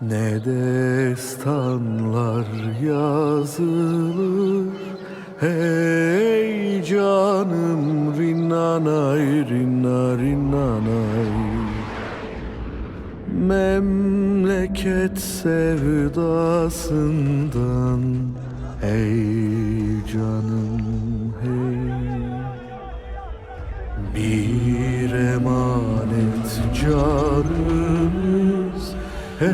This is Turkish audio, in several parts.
Ne destanlar yazılır Hey canım rinnanay rinna rinnanay Memleket sevdasından Hey canım hey. Bir emanet canımız Hey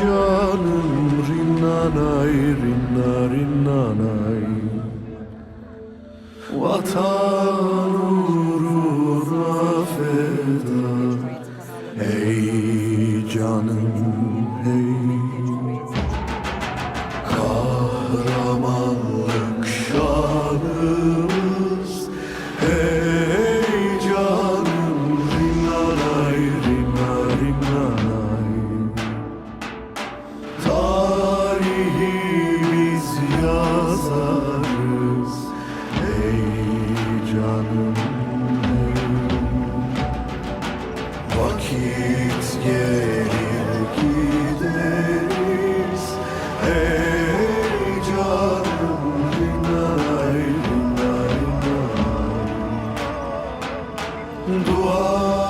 canım rinnanay rinna rinnanay Vatan uğruna feda. Hey canım hey. Kahramanlık Vakit gelir gideriz. Hey canım dinay dinay dinay Dua